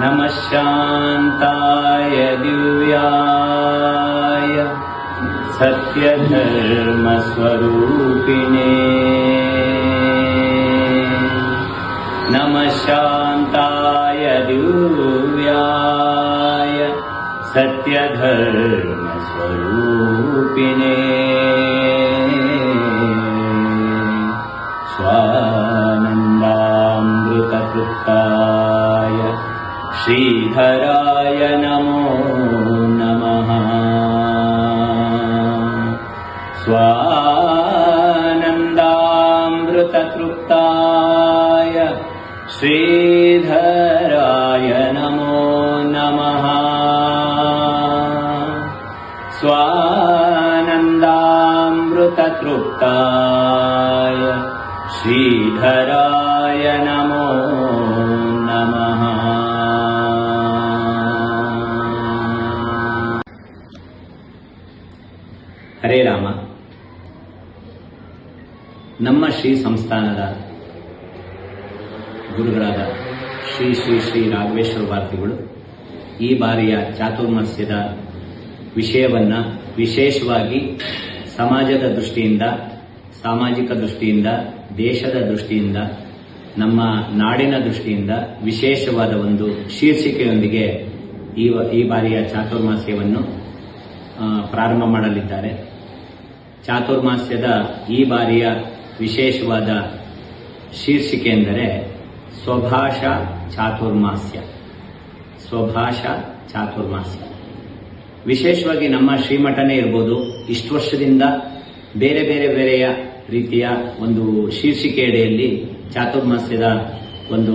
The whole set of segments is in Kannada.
नमः शान्ताय दिव्याय सत्यधर्मस्वरूपिणे। नमः शान्ताय दिव्याय सत्यधर्मस्वरूपिणे श्रीधराय नमो नमः। स्वानन्दामृततृप्ताय श्रीधराय नमो नमः। स्वानन्दामृततृप्ताय श्रीधराय नमो ನಮ್ಮ ಶ್ರೀ ಸಂಸ್ಥಾನದ ಗುರುಗಳಾದ ಶ್ರೀ ಶ್ರೀ ಶ್ರೀ ರಾಘವೇಶ್ವರ ಭಾರತಿಗಳು ಈ ಬಾರಿಯ ಚಾತುರ್ಮಾಸ್ಯದ ವಿಷಯವನ್ನ ವಿಶೇಷವಾಗಿ ಸಮಾಜದ ದೃಷ್ಟಿಯಿಂದ, ಸಾಮಾಜಿಕ ದೃಷ್ಟಿಯಿಂದ, ದೇಶದ ದೃಷ್ಟಿಯಿಂದ, ನಮ್ಮ ನಾಡಿನ ದೃಷ್ಟಿಯಿಂದ ವಿಶೇಷವಾದ ಒಂದು ಶೀರ್ಷಿಕೆಯೊಂದಿಗೆ ಈ ಈ ಬಾರಿಯ ಚಾತುರ್ಮಾಸ್ಯವನ್ನು ಪ್ರಾರಂಭ ಮಾಡಲಿದ್ದಾರೆ. ಚಾತುರ್ಮಾಸ್ಯದ ಈ ಬಾರಿಯ ವಿಶೇಷವಾದ ಶೀರ್ಷಿಕೆ ಎಂದರೆ ಸ್ವಭಾಷಾ ಚಾತುರ್ಮಾಸ್ಯ. ಸ್ವಭಾಷಾ ಚಾತುರ್ಮಾಸ್ಯ. ವಿಶೇಷವಾಗಿ ನಮ್ಮ ಶ್ರೀಮಠನೇ ಇರ್ಬೋದು, ಇಷ್ಟು ವರ್ಷದಿಂದ ಬೇರೆ ಬೇರೆ ಬೇರೆಯ ರೀತಿಯ ಒಂದು ಶೀರ್ಷಿಕೆಯಡಿಯಲ್ಲಿ ಚಾತುರ್ಮಾಸ್ಯದ ಒಂದು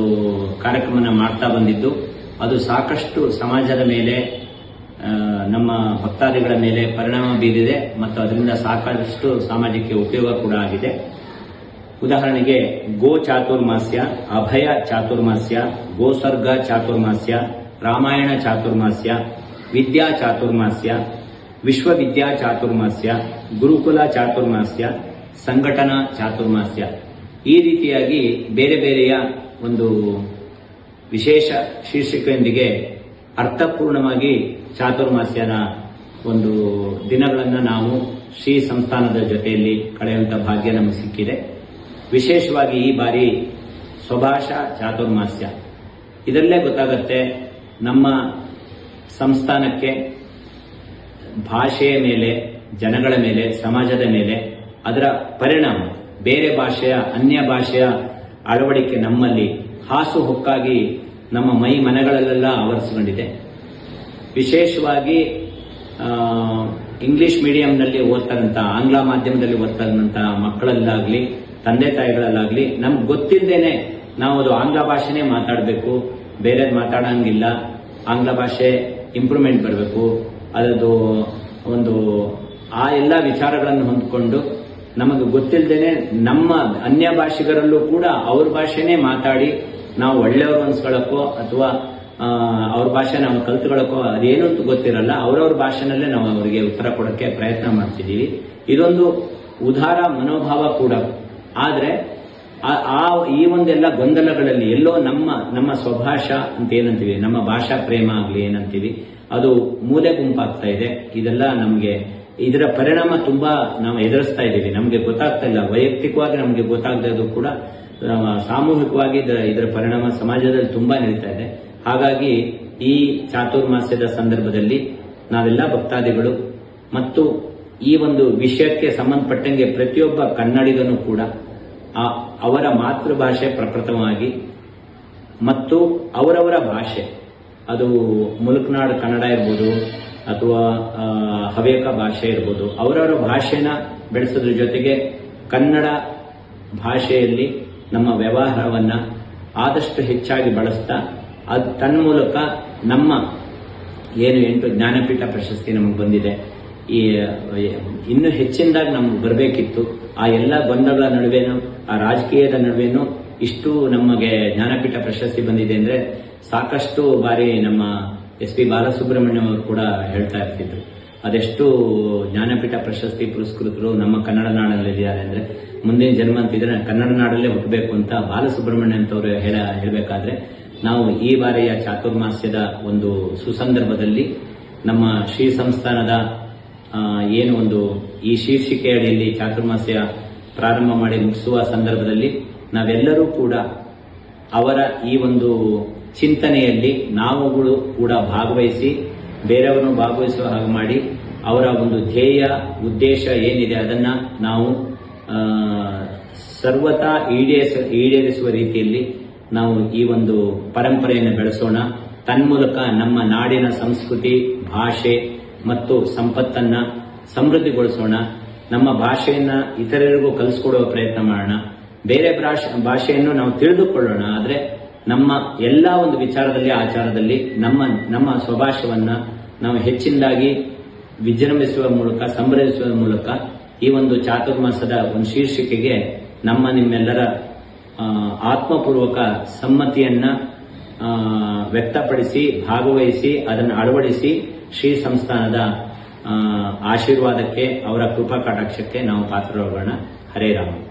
ಕಾರ್ಯಕ್ರಮನ ಮಾಡ್ತಾ ಬಂದಿದ್ದು, ಅದು ಸಾಕಷ್ಟು ಸಮಾಜದ ಮೇಲೆ ನಮ್ಮ ಭಕ್ತಾದಿಗಳ ಮೇಲೆ ಪರಿಣಾಮ ಬೀರಿದೆ ಮತ್ತು ಅದರಿಂದ ಸಾಕಷ್ಟು ಸಾಮಾಜಿಕ ಉಪಯೋಗ ಕೂಡ ಆಗಿದೆ. ಉದಾಹರಣೆಗೆ, ಗೋ ಚಾತುರ್ಮಾಸ್ಯ, ಅಭಯ ಚಾತುರ್ಮಾಸ್ಯ, ಗೋಸರ್ಗ ಚಾತುರ್ಮಾಸ್ಯ, ರಾಮಾಯಣ ಚಾತುರ್ಮಾಸ್ಯ, ವಿದ್ಯಾ ಚಾತುರ್ಮಾಸ್ಯ, ವಿಶ್ವವಿದ್ಯಾ ಚಾತುರ್ಮಾಸ್ಯ, ಗುರುಕುಲ ಚಾತುರ್ಮಾಸ್ಯ, ಸಂಘಟನಾ ಚಾತುರ್ಮಾಸ್ಯ. ಈ ರೀತಿಯಾಗಿ ಬೇರೆ ಬೇರೆಯ ಒಂದು ವಿಶೇಷ ಶೀರ್ಷಿಕೆಯೊಂದಿಗೆ ಅರ್ಥಪೂರ್ಣವಾಗಿ ಚಾತುರ್ಮಾಸ್ಯನ ಒಂದು ದಿನಗಳನ್ನು ನಾವು ಶ್ರೀ ಸಂಸ್ಥಾನದ ಜೊತೆಯಲ್ಲಿ ಕಳೆಯುವಂಥ ಭಾಗ್ಯ ನಮಗೆ ಸಿಕ್ಕಿದೆ. ವಿಶೇಷವಾಗಿ ಈ ಬಾರಿ ಸ್ವಭಾಷ ಚಾತುರ್ಮಾಸ್ಯ. ಇದರಲ್ಲೇ ಗೊತ್ತಾಗುತ್ತೆ ನಮ್ಮ ಸಂಸ್ಥಾನಕ್ಕೆ ಭಾಷೆಯ ಮೇಲೆ, ಜನಗಳ ಮೇಲೆ, ಸಮಾಜದ ಮೇಲೆ ಅದರ ಪರಿಣಾಮ, ಬೇರೆ ಭಾಷೆಯ, ಅನ್ಯ ಭಾಷೆಯ ಅಳವಡಿಕೆ ನಮ್ಮಲ್ಲಿ ಹಾಸು ಹೊಕ್ಕಾಗಿ ನಮ್ಮ ಮೈ ಮನೆಗಳಲ್ಲೆಲ್ಲ ಆವರಿಸಿಕೊಂಡಿದೆ. ವಿಶೇಷವಾಗಿ ಇಂಗ್ಲಿಷ್ ಮೀಡಿಯಂನಲ್ಲಿ ಓದ್ತಾರಂತ, ಆಂಗ್ಲ ಮಾಧ್ಯಮದಲ್ಲಿ ಓದ್ತಾರಂತ ಮಕ್ಕಳಲ್ಲಾಗ್ಲಿ ತಂದೆ ತಾಯಿಗಳಲ್ಲಾಗ್ಲಿ ನಮ್ಗೆ ಗೊತ್ತಿಲ್ಲದೇನೆ ನಾವು ಅದು ಆಂಗ್ಲ ಭಾಷೆನೇ ಮಾತಾಡಬೇಕು, ಬೇರೆದು ಮಾತಾಡಂಗಿಲ್ಲ. ಆಂಗ್ಲ ಭಾಷೆ ಇಂಪ್ರೂವ್ಮೆಂಟ್ ಬರಬೇಕು. ಅದರದ್ದು ಒಂದು ಆ ಎಲ್ಲ ವಿಚಾರಗಳನ್ನು ಹೊಂದ್ಕೊಂಡು ನಮಗೆ ಗೊತ್ತಿಲ್ಲದೇನೆ ನಮ್ಮ ಅನ್ಯ ಭಾಷಿಗರಲ್ಲೂ ಕೂಡ ಅವ್ರ ಭಾಷೆನೇ ಮಾತಾಡಿ ನಾವು ಒಳ್ಳೆಯವರು ಅನ್ಸ್ಕೊಳಕ್ಕೋ ಅಥವಾ ಅವ್ರ ಭಾಷೆ ನಾವು ಕಲ್ತ್ಕೊಳ್ಳೋಕ್ಕೋ ಅದೇನು ಅಂತ ಗೊತ್ತಿರಲ್ಲ. ಅವ್ರವ್ರ ಭಾಷೆನಲ್ಲೇ ನಾವು ಅವರಿಗೆ ಉತ್ತರ ಕೊಡೋಕ್ಕೆ ಪ್ರಯತ್ನ ಮಾಡ್ತಿದ್ದೀವಿ ಇದೊಂದು ಉದಾರ ಮನೋಭಾವ ಕೂಡ. ಆದ್ರೆ ಆ- ಈ ಒಂದೆಲ್ಲ ಗೊಂದಲಗಳಲ್ಲಿ ಎಲ್ಲೋ ನಮ್ಮ ನಮ್ಮ ಸ್ವಭಾಷಾ ಅಂತ ಏನಂತೀವಿ ನಮ್ಮ ಭಾಷಾ ಪ್ರೇಮ ಆಗಲಿ ಏನಂತೀವಿ, ಅದು ಮೂಲೆ ಗುಂಪಾಗ್ತಾ ಇದೆ. ಇದೆಲ್ಲ ನಮಗೆ, ಇದರ ಪರಿಣಾಮ ತುಂಬಾ ನಾವು ಎದುರಿಸ್ತಾ ಇದ್ದೀವಿ. ನಮಗೆ ಗೊತ್ತಾಗ್ತಾ ಇಲ್ಲ. ವೈಯಕ್ತಿಕವಾಗಿ ನಮಗೆ ಗೊತ್ತಾಗದೇ ಕೂಡ ಸಾಮೂಹಿಕವಾಗಿ ಇದರ ಪರಿಣಾಮ ಸಮಾಜದಲ್ಲಿ ತುಂಬಾ ನಡೀತಾ ಇದೆ. ಹಾಗಾಗಿ ಈ ಚಾತುರ್ಮಾಸ್ಯದ ಸಂದರ್ಭದಲ್ಲಿ ನಾವೆಲ್ಲ ಭಕ್ತಾದಿಗಳು ಮತ್ತು ಈ ಒಂದು ವಿಷಯಕ್ಕೆ ಸಂಬಂಧಪಟ್ಟಂಗೆ ಪ್ರತಿಯೊಬ್ಬ ಕನ್ನಡಿಗನು ಕೂಡ ಅವರ ಮಾತೃಭಾಷೆ ಪ್ರಪ್ರಥಮವಾಗಿ ಮತ್ತು ಅವರವರ ಭಾಷೆ. ಅದು ಮುಲುಕ್ನಾಡು ಕನ್ನಡ ಇರ್ಬೋದು, ಅಥವಾ ಹವ್ಯಕ ಭಾಷೆ ಇರ್ಬೋದು. ಅವರವರ ಭಾಷೆನ ಬೆಳೆಸೋದ್ರ ಜೊತೆಗೆ ಕನ್ನಡ ಭಾಷೆಯಲ್ಲಿ ನಮ್ಮ ವ್ಯವಹಾರವನ್ನು ಆದಷ್ಟು ಹೆಚ್ಚಾಗಿ ಬಳಸ್ತಾ, ಅದು ತನ್ಮೂಲಕ ನಮ್ಮ ಏನು ಎಂಟು ಜ್ಞಾನಪೀಠ ಪ್ರಶಸ್ತಿ ನಮಗೆ ಬಂದಿದೆ. ಈ ಇನ್ನೂ ಹೆಚ್ಚಿನದಾಗಿ ನಮ್ಗೆ ಬರಬೇಕಿತ್ತು. ಆ ಎಲ್ಲ ಗೊಂದಲಗಳ ನಡುವೆನೂ, ಆ ರಾಜಕೀಯದ ನಡುವೆನೂ ಇಷ್ಟು ನಮಗೆ ಜ್ಞಾನಪೀಠ ಪ್ರಶಸ್ತಿ ಬಂದಿದೆ ಅಂದ್ರೆ ಸಾಕಷ್ಟು ಬಾರಿ ನಮ್ಮ ಎಸ್ ಪಿ ಬಾಲಸುಬ್ರಹ್ಮಣ್ಯಂ ಅವರು ಕೂಡ ಹೇಳ್ತಾ ಇರ್ತಿದ್ರು. ಅದೆಷ್ಟು ಜ್ಞಾನಪೀಠ ಪ್ರಶಸ್ತಿ ಪುರಸ್ಕೃತರು ನಮ್ಮ ಕನ್ನಡ ನಾಡಿನಲ್ಲಿದ್ದಾರೆ ಅಂದ್ರೆ ಮುಂದಿನ ಜನ್ಮ ಅಂತಿದ್ರೆ ಕನ್ನಡ ನಾಡಲ್ಲೇ ಹುಟ್ಟಬೇಕು ಅಂತ ಬಾಲಸುಬ್ರಹ್ಮಣ್ಯ ಅಂತವ್ರು ಹೇಳ, ಹೇಳಬೇಕಾದ್ರೆ ನಾವು ಈ ಬಾರಿಯ ಚಾತುರ್ಮಾಸ್ಯದ ಒಂದು ಸುಸಂದರ್ಭದಲ್ಲಿ ನಮ್ಮ ಶ್ರೀ ಸಂಸ್ಥಾನದ ಏನು ಒಂದು ಈ ಶೀರ್ಷಿಕೆ ಅಡಿಯಲ್ಲಿ ಚಾತುರ್ಮಾಸ್ಯ ಪ್ರಾರಂಭ ಮಾಡಿ ಮುಗಿಸುವ ಸಂದರ್ಭದಲ್ಲಿ ನಾವೆಲ್ಲರೂ ಕೂಡ ಅವರ ಈ ಒಂದು ಚಿಂತನೆಯಲ್ಲಿ ನಾವುಗಳು ಕೂಡ ಭಾಗವಹಿಸಿ, ಬೇರೆಯವರನ್ನು ಭಾಗವಹಿಸುವ ಹಾಗೆ ಮಾಡಿ ಅವರ ಒಂದು ಧ್ಯೇಯ, ಉದ್ದೇಶ ಏನಿದೆ ಅದನ್ನ ನಾವು ಸರ್ವತಾ ಈಡೇರಿಸ, ಈಡೇರಿಸುವ ರೀತಿಯಲ್ಲಿ ನಾವು ಈ ಒಂದು ಪರಂಪರೆಯನ್ನು ಬೆಳೆಸೋಣ. ತನ್ಮೂಲಕ ನಮ್ಮ ನಾಡಿನ ಸಂಸ್ಕೃತಿ, ಭಾಷೆ ಮತ್ತು ಸಂಪತ್ತನ್ನ ಸಮೃದ್ಧಿಗೊಳಿಸೋಣ. ನಮ್ಮ ಭಾಷೆಯನ್ನ ಇತರರಿಗೂ ಕಲಿಸ್ಕೊಡುವ ಪ್ರಯತ್ನ ಮಾಡೋಣ. ಬೇರೆ ಭಾಷೆ, ಭಾಷೆಯನ್ನು ನಾವು ತಿಳಿದುಕೊಳ್ಳೋಣ, ಆದ್ರೆ ನಮ್ಮ ಎಲ್ಲಾ ಒಂದು ವಿಚಾರದಲ್ಲಿ, ಆಚಾರದಲ್ಲಿ ನಮ್ಮ ನಮ್ಮ ಸ್ವಭಾಷವನ್ನ ನಾವು ಹೆಚ್ಚಿನದಾಗಿ ವಿಜೃಂಭಿಸುವ ಮೂಲಕ, ಸಂಭ್ರಮಿಸುವ ಮೂಲಕ ಈ ಒಂದು ಚಾತುರ್ಮಾಸದ ಒಂದು ಶೀರ್ಷಿಕೆಗೆ ನಮ್ಮ ನಿಮ್ಮೆಲ್ಲರ ಆತ್ಮಪೂರ್ವಕ ಸಮ್ಮತಿಯನ್ನ ವ್ಯಕ್ತಪಡಿಸಿ, ಭಾಗವಹಿಸಿ, ಅದನ್ನು ಅಳವಡಿಸಿ ಶ್ರೀ ಸಂಸ್ಥಾನದ ಆಶೀರ್ವಾದಕ್ಕೆ ಅವರ ಕೃಪಾ ಕಟಾಕ್ಷಕ್ಕೆ ನಾವು ಪಾತ್ರರಾಗೋಣ ಹರೇ ರಾಮ.